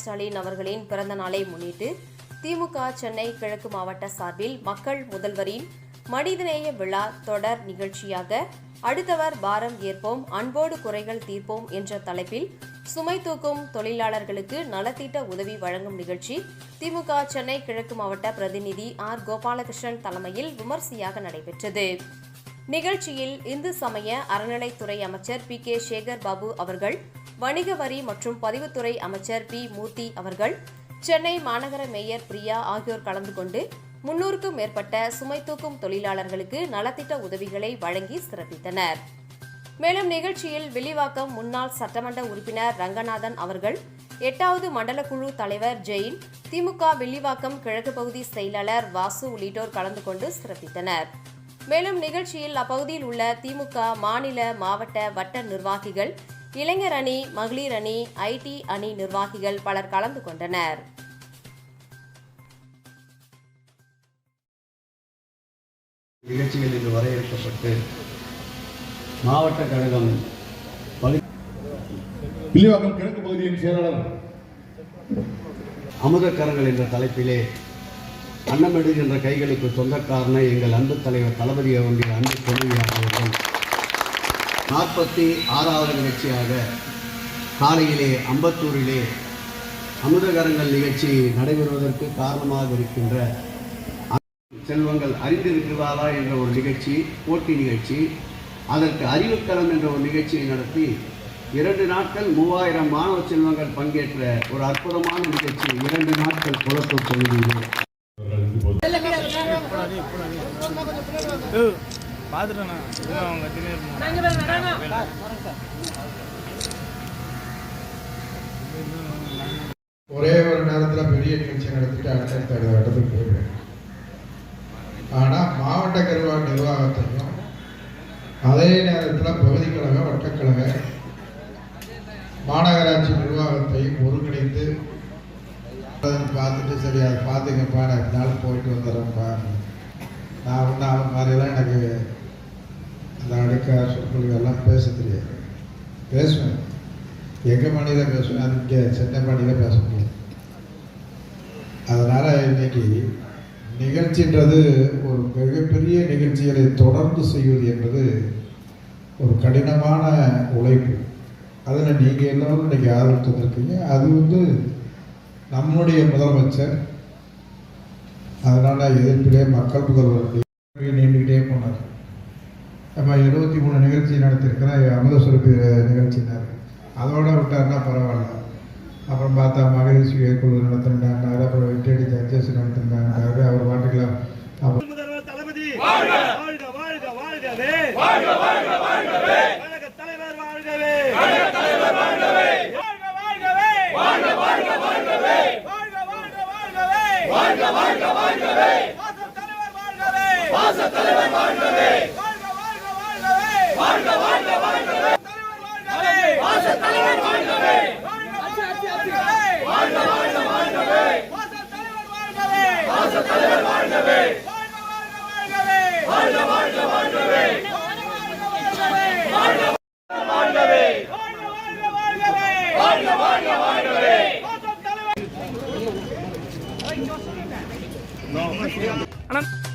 ஸ்டாலின் அவர்களின் பிறந்த நாளை முன்னிட்டு திமுக சென்னை கிழக்கு மாவட்ட சார்பில் மக்கள் முதல்வரின் மனிதநேய விழா தொடர் நிகழ்ச்சியாக அடுத்தவர் பாரம் ஏற்போம் அன்போடு குறைகள் தீர்ப்போம் என்ற தலைப்பில் சுமை தூக்கும் தொழிலாளர்களுக்கு நலத்திட்ட உதவி வழங்கும் நிகழ்ச்சி திமுக சென்னை கிழக்கு மாவட்ட பிரதிநிதி ஆர். கோபாலகிருஷ்ணன் தலைமையில் விமர்சையாக நடைபெற்றது. நிகழ்ச்சியில் இந்து சமய அறநிலைத்துறை அமைச்சர் பி கே சேகர் பாபு அவர்கள் வணிக வரி மற்றும் பதிவுத்துறை அமைச்சர் பி மூர்த்தி அவர்கள் சென்னை மாநகர மேயர் பிரியா ஆகியோர் கலந்து கொண்டு முன்னூறுக்கும் மேற்பட்ட சுமை தூக்கும் தொழிலாளர்களுக்கு நலத்திட்ட உதவிகளை வழங்கி சிறப்பித்தனர். மேலும் நிகழ்ச்சியில் வில்லிவாக்கம் முன்னாள் சட்டமன்ற உறுப்பினர் ரங்கநாதன் அவர்கள் எட்டாவது மண்டல குழு தலைவர் ஜெயின் திமுக வில்லிவாக்கம் கிழக்கு பகுதி செயலாளர் வாசு உள்ளிட்டோர் கலந்து கொண்டு சிறப்பித்தனர். மேலும் நிகழ்ச்சியில் அப்பகுதியில் உள்ள திமுக மாநில மாவட்ட வட்ட நிர்வாகிகள் இளைஞர் அணி மகளிர் அணி ஐடி அணி நிர்வாகிகள் பலர் கலந்து கொண்டனர். நிகழ்ச்சிகள் இன்று வரையறுக்கப்பட்டு மாவட்ட கழகம் பகுதி வில்லிவாக்கம் கிழக்கு பகுதியின் செயலாளர் அமுதக்கரங்கள் என்ற தலைப்பிலே அன்னமிடுகின்ற கைகளுக்கு சொந்தக்காரன எங்கள் அன்பு தலைவர் தளபதி அவருடைய அன்பு துணைவியார் அவர்கள். நாற்பத்தி ஆறாவது நிகழ்ச்சியாக காலையிலே அம்பத்தூரிலே அமுதகரங்கள் நிகழ்ச்சி நடைபெறுவதற்கு காரணமாக இருக்கின்ற செல்வங்கள் அறிந்திருக்கிறாரா என்ற ஒரு நிகழ்ச்சி போட்டி நிகழ்ச்சி அதற்கு அறிவுக்களம் என்ற ஒரு நிகழ்ச்சியை நடத்தி இரண்டு நாட்கள் மூவாயிரம் மாணவ செல்வங்கள் பங்கேற்ற ஒரு அற்புதமான நிகழ்ச்சி. இரண்டு நாட்கள் குளத்தூர் தொகுதியிலே பார்த்துட்டேண்ணா அவங்க ஒரே ஒரு நேரத்தில் பெரிய நிகழ்ச்சி நடத்திட்டு அடுத்தடுத்த இடத்துக்கு போயிடுவேன். ஆனால் மாவட்ட கருவா நிர்வாகத்தையும் அதே நேரத்தில் பகுதி கழக வட்டக்கழக மாநகராட்சி நிர்வாகத்தையும் ஒருங்கிணைந்து அதை பார்த்துட்டு சரி அதை பார்த்துங்கப்பா நான் இருந்தாலும் போயிட்டு வந்துடுறேன்ப்பா நான் வந்து அவன் மாதிரிலாம் எனக்கு அந்த அடுக்க சொற்கள் பேச தெரியாது. பேசுவேன். எங்கள் மணியில் பேசுவேன் அது இங்கே சென்னை மணியில் பேச முடியாது. அதனால் இன்னைக்கு நிகழ்ச்சின்றது ஒரு மிகப்பெரிய நிகழ்ச்சிகளை தொடர்ந்து செய்வது என்பது ஒரு கடினமான உழைப்பு. அதில் நீங்கள் எல்லோரும் இன்றைக்கி ஆதரவு தந்திருக்கீங்க அது வந்து நம்முடைய முதலமைச்சர் அதனால் எதிர்ப்பிலே மக்கள் முதல்வருடைய நீண்டுக்கிட்டே போனார். நம்ம இருபத்தி மூணு நிகழ்ச்சி நடத்திருக்கிறோம் அமுத சுரப்பி நிகழ்ச்சினார். அதோட விட்டாருன்னா பரவாயில்ல. அப்புறம் பார்த்தா மகளிர் சுய குழு நடத்தினாங்க அப்புறம் வெட்டடி ஜட்ஜஸ் நடத்தினாங்க அவர் பாட்டுக்கலாம் அப்புறம் வாழ்க வாழ்க வாழ்கவே பாச தலைவர் வாழ்கவே வாழ்க வாழ்க வாழ்கவே பாச தலைவர் வாழ்கவே வாழ்க வாழ்க வாழ்கவே பாச தலைவர் வாழ்கவே வாழ்க வாழ்க வாழ்கவே வாழ்க வாழ்க Não, não.